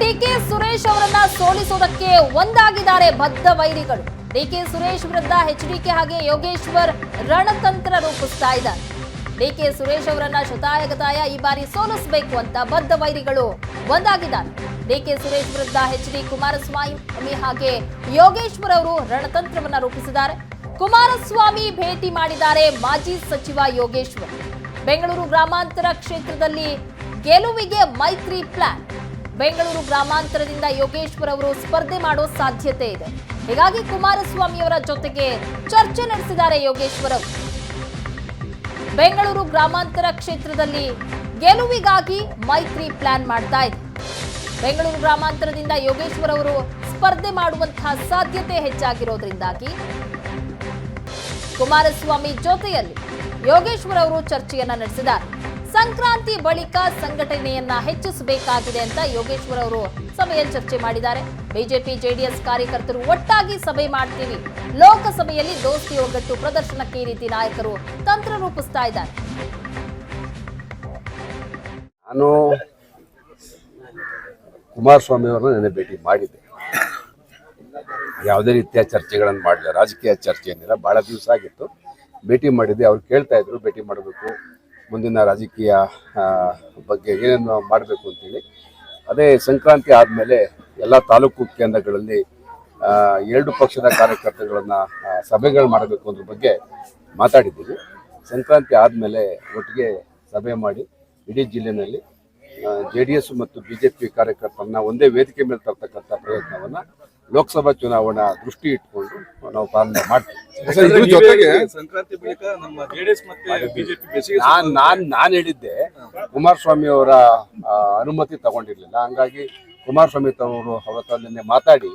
DK Suresh ಅವರನ್ನ ಸೋಲಿಸೋದಕ್ಕೆ ಒಂದಾಗಿದ್ದಾರೆ ಬದ್ಧ ವೈರಿಗಳು. DK Suresh ವಿರುದ್ಧ ಎಚ್ಡಿಕೆ ಹಾಗೆ ಯೋಗೇಶ್ವರ್ ರಣತಂತ್ರ ರೂಪಿಸ್ತಾ ಇದ್ದಾರೆ. ಡಿಕೆ ಸುರೇಶ್ ಅವರನ್ನ ಶತಾಯಗತಾಯ ಈ ಬಾರಿ ಸೋಲಿಸಬೇಕು ಅಂತ ಬದ್ಧ ವೈರಿಗಳು ಒಂದಾಗಿದ್ದಾರೆ. ಡಿಕೆ ಸುರೇಶ್ ವಿರುದ್ಧ ಎಚ್ ಡಿ ಕುಮಾರಸ್ವಾಮಿ ಹಾಗೆ ಯೋಗೇಶ್ವರ್ ಅವರು ರಣತಂತ್ರವನ್ನ ರೂಪಿಸಿದ್ದಾರೆ. ಕುಮಾರಸ್ವಾಮಿ ಭೇಟಿ ಮಾಡಿದ್ದಾರೆ ಮಾಜಿ ಸಚಿವ ಯೋಗೇಶ್ವರ್. ಬೆಂಗಳೂರು ಗ್ರಾಮಾಂತರ ಕ್ಷೇತ್ರದಲ್ಲಿ ಗೆಲುವಿಗೆ ಮೈತ್ರಿ ಪ್ಲಾನ್. ಬೆಂಗಳೂರು ಗ್ರಾಮಾಂತರದಿಂದ ಯೋಗೇಶ್ವರ್ ಅವರು ಸ್ಪರ್ಧೆ ಮಾಡೋ ಸಾಧ್ಯತೆ ಇದೆ. ಹೀಗಾಗಿ ಕುಮಾರಸ್ವಾಮಿ ಅವರ ಜೊತೆಗೆ ಚರ್ಚೆ ನಡೆಸಿದ್ದಾರೆ ಯೋಗೇಶ್ವರ್ ಅವರು. ಬೆಂಗಳೂರು ಗ್ರಾಮಾಂತರ ಕ್ಷೇತ್ರದಲ್ಲಿ ಗೆಲುವಿಗಾಗಿ ಮೈತ್ರಿ ಪ್ಲಾನ್ ಮಾಡ್ತಾ ಇದೆ. ಬೆಂಗಳೂರು ಗ್ರಾಮಾಂತರದಿಂದ ಯೋಗೇಶ್ವರ್ ಅವರು ಸ್ಪರ್ಧೆ ಮಾಡುವಂತಹ ಸಾಧ್ಯತೆ ಹೆಚ್ಚಾಗಿರೋದ್ರಿಂದಾಗಿ ಕುಮಾರಸ್ವಾಮಿ ಜೊತೆಯಲ್ಲಿ ಯೋಗೇಶ್ವರ್ ಅವರು ಚರ್ಚೆಯನ್ನ ನಡೆಸಿದ್ದಾರೆ. ಸಂಕ್ರಾಂತಿ ಬಳಿಕ ಸಂಘಟನೆಯನ್ನ ಹೆಚ್ಚಿಸಬೇಕಾಗಿದೆ ಅಂತ ಯೋಗೇಶ್ವರ್ ಅವರು ಸಭೆಯಲ್ಲಿ ಚರ್ಚೆ ಮಾಡಿದ್ದಾರೆ. ಬಿಜೆಪಿ, ಜೆಡಿಎಸ್ ಕಾರ್ಯಕರ್ತರು ಒಟ್ಟಾಗಿ ಸಭೆ ಮಾಡ್ತೀವಿ. ಲೋಕಸಭೆಯಲ್ಲಿ ದೋಸ್ತಿ ಒಗ್ಗಟ್ಟು ಪ್ರದರ್ಶನಕ್ಕೆ ಈ ರೀತಿ ನಾಯಕರು ತಂತ್ರ ರೂಪಿಸ್ತಾ ಇದ್ದಾರೆ. ನಾನು ಕುಮಾರಸ್ವಾಮಿ ಅವರನ್ನ ನೆನೆ ಭೇಟಿ ಮಾಡಿದ್ದೆ. ಯಾವುದೇ ರೀತಿಯ ಚರ್ಚೆಗಳನ್ನು ಮಾಡಿಲ್ಲ. ರಾಜಕೀಯ ಚರ್ಚೆ ಏನಿಲ್ಲ. ಭಾಳ ದಿವಸ ಆಗಿತ್ತು. ಭೇಟಿ ಮಾಡಿದ್ದೆ. ಅವ್ರು ಕೇಳ್ತಾ ಇದ್ರು, ಭೇಟಿ ಮಾಡಬೇಕು. ಮುಂದಿನ ರಾಜಕೀಯ ಬಗ್ಗೆ ಏನೇನು ಮಾಡಬೇಕು ಅಂತೇಳಿ. ಅದೇ ಸಂಕ್ರಾಂತಿ ಆದಮೇಲೆ ಎಲ್ಲ ತಾಲೂಕು ಕೇಂದ್ರಗಳಲ್ಲಿ ಎರಡು ಪಕ್ಷದ ಕಾರ್ಯಕರ್ತರುಗಳನ್ನು ಸಭೆಗಳು ಮಾಡಬೇಕು ಅದ್ರ ಬಗ್ಗೆ ಮಾತಾಡಿದ್ದೀವಿ. ಸಂಕ್ರಾಂತಿ ಆದಮೇಲೆ ಒಟ್ಟಿಗೆ ಸಭೆ ಮಾಡಿ ಇಡೀ ಜಿಲ್ಲೆಯಲ್ಲಿ ಜೆ ಡಿ ಎಸ್ ಮತ್ತು ಪಿ ಕಾರ್ಯಕರ್ತರನ್ನ ಒಂದೇ ವೇದಿಕೆ ಮೇಲೆ ತರ್ತಕ್ಕಂಥ ಪ್ರಯತ್ನವನ್ನ ಲೋಕಸಭಾ ಚುನಾವಣಾ ದೃಷ್ಟಿ ಇಟ್ಕೊಂಡು ನಾವು ಪ್ರಾರಂಭ ಮಾಡ್ತೀವಿ. ಜೊತೆಗೆ ಸಂಕ್ರಾಂತಿ ಬಳಿಕ ನಮ್ಮ ಜೆಡಿಎಸ್ ಮತ್ತೆ ಬಿಜೆಪಿ ಬೇಸಿಗೆ ನಾನ್ ನಾನ್ ನಾನ್ ಹೇಳಿದ್ದೆ ಕುಮಾರಸ್ವಾಮಿ ಅವರ ಅನುಮತಿ ತಗೊಂಡಿರ್ಲಿಲ್ಲ. ಹಂಗಾಗಿ ಕುಮಾರಸ್ವಾಮಿ ತವರು ಅವರ ಹತ್ರ ನಿನ್ನೆ ಮಾತಾಡಿ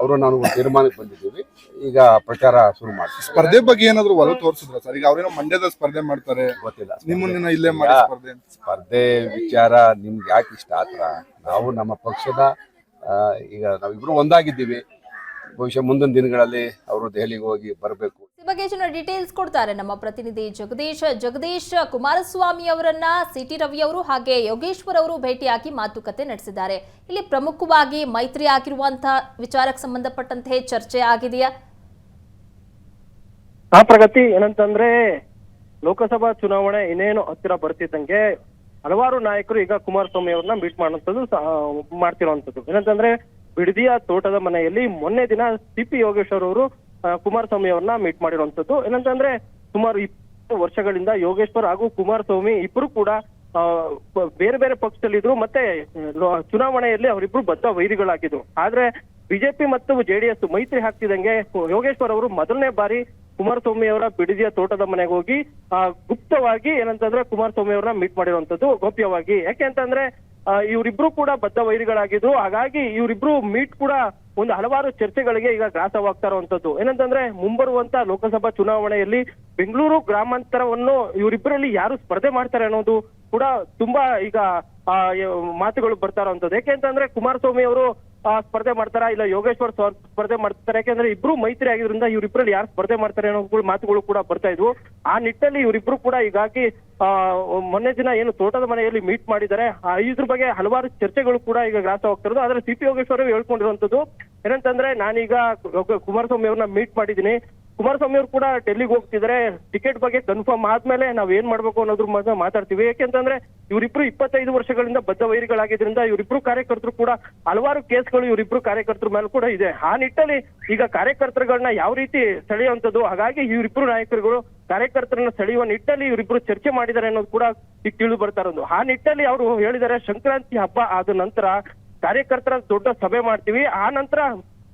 ಅವರು ನಾನು ಒಂದು ತೀರ್ಮಾನಕ್ಕೆ ಬಂದಿದ್ದೀವಿ. ಈಗ ಪ್ರಚಾರ ಶುರು ಮಾಡ್ತೀವಿ. ಸ್ಪರ್ಧೆ ಬಗ್ಗೆ ಏನಾದ್ರು ಒಲವು ತೋರಿಸಿದ್ರ ಸರ್? ಈಗ ಅವ್ರೇನೋ ಮಂಡ್ಯದ ಸ್ಪರ್ಧೆ ಮಾಡ್ತಾರೆ. ಗೊತ್ತಿಲ್ಲ. ನಿಮ್ಮನ್ನ ಇಲ್ಲೇ ಮಾಡಿ ಸ್ಪರ್ಧೆ ಅಂತ. ಸ್ಪರ್ಧೆ ವಿಚಾರ ನಿಮ್ಗೆ ಯಾಕೆ ಇಷ್ಟ? ಆತರ ನಾವು ನಮ್ಮ ಪಕ್ಷದ ಈಗ ನಾವಿಬ್ರು ಒಂದಾಗಿದ್ದೀವಿ. ಬಹುಶಃ ಮುಂದಿನ ದಿನಗಳಲ್ಲಿ ಅವರು ದೆಹಲಿಗೆ ಹೋಗಿ ಬರಬೇಕು. ಈ ಬಗ್ಗೆ ಹೆಚ್ಚಿನ ಡೀಟೇಲ್ಸ್ ಕೊಡ್ತಾರೆ ನಮ್ಮ ಪ್ರತಿನಿಧಿ ಜಗದೀಶ್. ಜಗದೀಶ್ ಕುಮಾರಸ್ವಾಮಿ ಅವರನ್ನ ಸಿಟಿ ರವಿ ಅವರು ಹಾಗೆ ಯೋಗೇಶ್ವರ್ ಅವರು ಭೇಟಿಯಾಗಿ ಮಾತುಕತೆ ನಡೆಸಿದ್ದಾರೆ. ಇಲ್ಲಿ ಪ್ರಮುಖವಾಗಿ ಮೈತ್ರಿ ಆಗಿರುವಂತಹ ವಿಚಾರಕ್ಕೆ ಸಂಬಂಧಪಟ್ಟಂತೆ ಚರ್ಚೆ ಆಗಿದೆಯಾ? ಆ ಪ್ರಗತಿ ಏನಂತಂದ್ರೆ ಲೋಕಸಭಾ ಚುನಾವಣೆ ಇನ್ನೇನು ಹತ್ತಿರ ಬರ್ತಿದ್ದಂಗೆ ಹಲವಾರು ನಾಯಕರು ಈಗ ಕುಮಾರಸ್ವಾಮಿ ಅವ್ರನ್ನ ಮೀಟ್ ಮಾಡುವಂಥದ್ದು ಮಾಡ್ತಿರುವಂಥದ್ದು. ಏನಂತಂದ್ರೆ ಬಿಡದಿಯ ತೋಟದ ಮನೆಯಲ್ಲಿ ಮೊನ್ನೆ ದಿನ ಸಿಪಿ ಯೋಗೇಶ್ವರ್ ಅವರು ಕುಮಾರಸ್ವಾಮಿ ಅವ್ರನ್ನ ಮೀಟ್ ಮಾಡಿರುವಂಥದ್ದು. ಏನಂತಂದ್ರೆ, ಸುಮಾರು ಇಪ್ಪತ್ತು ವರ್ಷಗಳಿಂದ ಯೋಗೇಶ್ವರ್ ಹಾಗೂ ಕುಮಾರಸ್ವಾಮಿ ಇಬ್ರು ಕೂಡ ಬೇರೆ ಬೇರೆ ಪಕ್ಷದಲ್ಲಿದ್ರು ಮತ್ತೆ ಚುನಾವಣೆಯಲ್ಲಿ ಅವರಿಬ್ರು ಬದ್ಧ ವೈರಿಗಳಾಗಿದ್ರು. ಆದ್ರೆ, ಬಿಜೆಪಿ ಮತ್ತು ಜೆಡಿಎಸ್ ಮೈತ್ರಿ ಹಾಕ್ತಿದಂಗೆ ಯೋಗೇಶ್ವರ್ ಅವರು ಮೊದಲನೇ ಬಾರಿ ಕುಮಾರಸ್ವಾಮಿ ಅವರ ಬಿಡದಿಯ ತೋಟದ ಮನೆಗೆ ಹೋಗಿ ಆ, ಗುಪ್ತವಾಗಿ ಏನಂತಂದ್ರೆ ಕುಮಾರಸ್ವಾಮಿ ಅವರನ್ನ ಮೀಟ್ ಮಾಡಿರುವಂತದ್ದು ಗೌಪ್ಯವಾಗಿ. ಯಾಕೆ ಅಂತಂದ್ರೆ ಇವರಿಬ್ರು ಕೂಡ ಬದ್ಧ ವೈರಿಗಳಾಗಿದ್ರು. ಹಾಗಾಗಿ ಇವರಿಬ್ರು ಮೀಟ್ ಕೂಡ ಒಂದು ಹಲವಾರು ಚರ್ಚೆಗಳಿಗೆ ಈಗ ಗ್ರಾಸವಾಗ್ತಾ ಇರುವಂತದ್ದು ಏನಂತಂದ್ರೆ ಮುಂಬರುವಂತ ಲೋಕಸಭಾ ಚುನಾವಣೆಯಲ್ಲಿ ಬೆಂಗಳೂರು ಗ್ರಾಮಾಂತರವನ್ನು ಇವರಿಬ್ಬರಲ್ಲಿ ಯಾರು ಸ್ಪರ್ಧೆ ಮಾಡ್ತಾರೆ ಅನ್ನೋದು ಕೂಡ ತುಂಬಾ ಈಗ ಮಾತುಗಳು ಬರ್ತಾ ಇರುವಂತದ್ದು ಯಾಕೆಂತಂದ್ರೆ ಕುಮಾರಸ್ವಾಮಿ ಅವರು ಸ್ಪರ್ಧೆ ಮಾಡ್ತಾರಾ? ಇಲ್ಲ ಯೋಗೇಶ್ವರ್ ಸ್ಪರ್ಧೆ ಮಾಡ್ತಾರೆ? ಯಾಕಂದ್ರೆ ಇಬ್ರು ಮೈತ್ರಿ ಆಗಿದ್ರಿಂದ ಇವರಿಬ್ಬರಲ್ಲಿ ಯಾರು ಸ್ಪರ್ಧೆ ಮಾಡ್ತಾರೆ ಅನ್ನೋ ಮಾತುಗಳು ಕೂಡ ಬರ್ತಾ ಇದ್ವು. ಆ ನಿಟ್ಟಲ್ಲಿ ಇವರಿಬ್ರು ಕೂಡ ಹೀಗಾಗಿ, ಆ, ಮೊನ್ನೆ ದಿನ ಏನು ತೋಟದ ಮನೆಯಲ್ಲಿ ಮೀಟ್ ಮಾಡಿದ್ದಾರೆ. ಇದ್ರ ಬಗ್ಗೆ ಹಲವಾರು ಚರ್ಚೆಗಳು ಕೂಡ ಈಗ ಗ್ರಾಸ ಹೋಗ್ತಿರೋದು. ಆದ್ರೆ ಸಿ ಪಿ ಯೋಗೇಶ್ವರ್ ಹೇಳ್ಕೊಂಡಿರುವಂತದ್ದು ಏನಂತಂದ್ರೆ ನಾನೀಗ ಕುಮಾರಸ್ವಾಮಿ ಅವ್ರನ್ನ ಮೀಟ್ ಮಾಡಿದ್ದೀನಿ. ಕುಮಾರಸ್ವಾಮಿ ಅವರು ಕೂಡ ಡೆಲ್ಲಿಗೆ ಹೋಗ್ತಿದ್ರೆ. ಟಿಕೆಟ್ ಬಗ್ಗೆ ಕನ್ಫರ್ಮ್ ಆದ್ಮೇಲೆ ನಾವ್ ಏನ್ ಮಾಡ್ಬೇಕು ಅನ್ನೋದ್ರ ಬಗ್ಗೆ ಮಾತಾಡ್ತೀವಿ. ಯಾಕೆಂತಂದ್ರೆ ಇವರಿಬ್ರು ಇಪ್ಪತ್ತೈದು ವರ್ಷಗಳಿಂದ ಬದ್ಧ ವೈರಿಗಳಾಗಿದ್ರಿಂದ ಇವರಿಬ್ರು ಕಾರ್ಯಕರ್ತರು ಕೂಡ ಹಲವಾರು ಕೇಸ್ಗಳು ಇವರಿಬ್ರು ಕಾರ್ಯಕರ್ತರ ಮೇಲೆ ಕೂಡ ಇದೆ. ಆ ನಿಟ್ಟಲ್ಲಿ ಈಗ ಕಾರ್ಯಕರ್ತರುಗಳನ್ನ ಯಾವ ರೀತಿ ಸೆಳೆಯುವಂಥದ್ದು, ಹಾಗಾಗಿ ಇವರಿಬ್ರು ನಾಯಕರುಗಳು ಕಾರ್ಯಕರ್ತರನ್ನ ಸೆಳೆಯುವ ನಿಟ್ಟಲ್ಲಿ ಇವರಿಬ್ರು ಚರ್ಚೆ ಮಾಡಿದ್ದಾರೆ ಅನ್ನೋದು ಕೂಡ ಈಗ ತಿಳಿದು ಬರ್ತಾ ಆ ನಿಟ್ಟಲ್ಲಿ ಅವರು ಹೇಳಿದ್ದಾರೆ ಸಂಕ್ರಾಂತಿ ಹಬ್ಬ ಆದ ನಂತರ ಕಾರ್ಯಕರ್ತರ ದೊಡ್ಡ ಸಭೆ ಮಾಡ್ತೀವಿ. ಆ ನಂತರ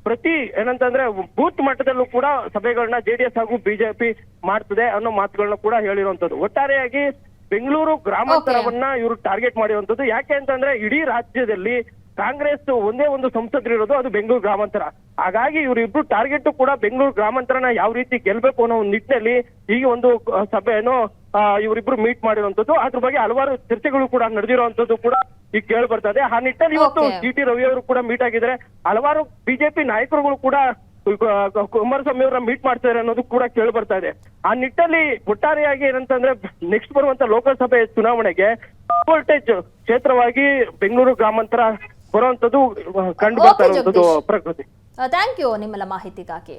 ಪ್ರತಿ ಏನಂತಂದ್ರೆ ಬೂತ್ ಮಟ್ಟದಲ್ಲೂ ಕೂಡ ಸಭೆಗಳನ್ನ ಜೆಡಿಎಸ್ ಹಾಗೂ ಬಿಜೆಪಿ ಮಾಡ್ತದೆ ಅನ್ನೋ ಮಾತುಗಳನ್ನ ಕೂಡ ಹೇಳಿರುವಂತದ್ದು. ಒಟ್ಟಾರೆಯಾಗಿ ಬೆಂಗಳೂರು ಗ್ರಾಮಾಂತರವನ್ನ ಇವರು ಟಾರ್ಗೆಟ್ ಮಾಡಿರುವಂತದ್ದು. ಯಾಕೆ ಅಂತಂದ್ರೆ ಇಡೀ ರಾಜ್ಯದಲ್ಲಿ ಕಾಂಗ್ರೆಸ್ ಒಂದೇ ಒಂದು ಸಂಸದರಿರೋದು ಅದು ಬೆಂಗಳೂರು ಗ್ರಾಮಾಂತರ. ಹಾಗಾಗಿ ಇವರಿಬ್ರು ಟಾರ್ಗೆಟ್ ಕೂಡ ಬೆಂಗಳೂರು ಗ್ರಾಮಾಂತರನ ಯಾವ ರೀತಿ ಗೆಲ್ಬೇಕು ಅನ್ನೋ ಒಂದು ನಿಟ್ಟಿನಲ್ಲಿ ಈ ಒಂದು ಸಭೆಯನ್ನು ಇವರಿಬ್ರು ಮೀಟ್ ಮಾಡಿರುವಂತದ್ದು. ಅದ್ರ ಬಗ್ಗೆ ಹಲವಾರು ಚರ್ಚೆಗಳು ಕೂಡ ನಡೆದಿರುವಂತದ್ದು ಕೂಡ ಈಗ ಕೇಳಿ ಬರ್ತಾ ಇದೆ. ಆ ನಿಟ್ಟಲ್ಲಿ ಇವತ್ತು Okay. ಜಿ ಟಿ ರವಿ ಅವರು ಕೂಡ ಮೀಟ್ ಆಗಿದ್ದಾರೆ. ಹಲವಾರು ಬಿಜೆಪಿ ನಾಯಕರುಗಳು ಕೂಡ ಕುಮಾರಸ್ವಾಮಿ ಅವರ ಮೀಟ್ ಮಾಡ್ತಾರೆ ಅನ್ನೋದು ಕೂಡ ಕೇಳಿ ಬರ್ತಾ ಇದೆ. ಆ ನಿಟ್ಟಲ್ಲಿ ಒಟ್ಟಾರೆಯಾಗಿ ಏನಂತಂದ್ರೆ ನೆಕ್ಸ್ಟ್ ಬರುವಂತ ಲೋಕಸಭೆ ಚುನಾವಣೆಗೆ ವೋಲ್ಟೇಜ್ ಕ್ಷೇತ್ರವಾಗಿ ಬೆಂಗಳೂರು ಗ್ರಾಮಾಂತರ ಬರುವಂತದ್ದು ಕಂಡು ಬರ್ತಾ Okay, ಇರುವಂತದ್ದು ಜಗದೀಶ್. ಪ್ರಕೃತಿ. ಥ್ಯಾಂಕ್ ಯು ನಿಮ್ಮೆಲ್ಲ ಮಾಹಿತಿಗಾಗಿ.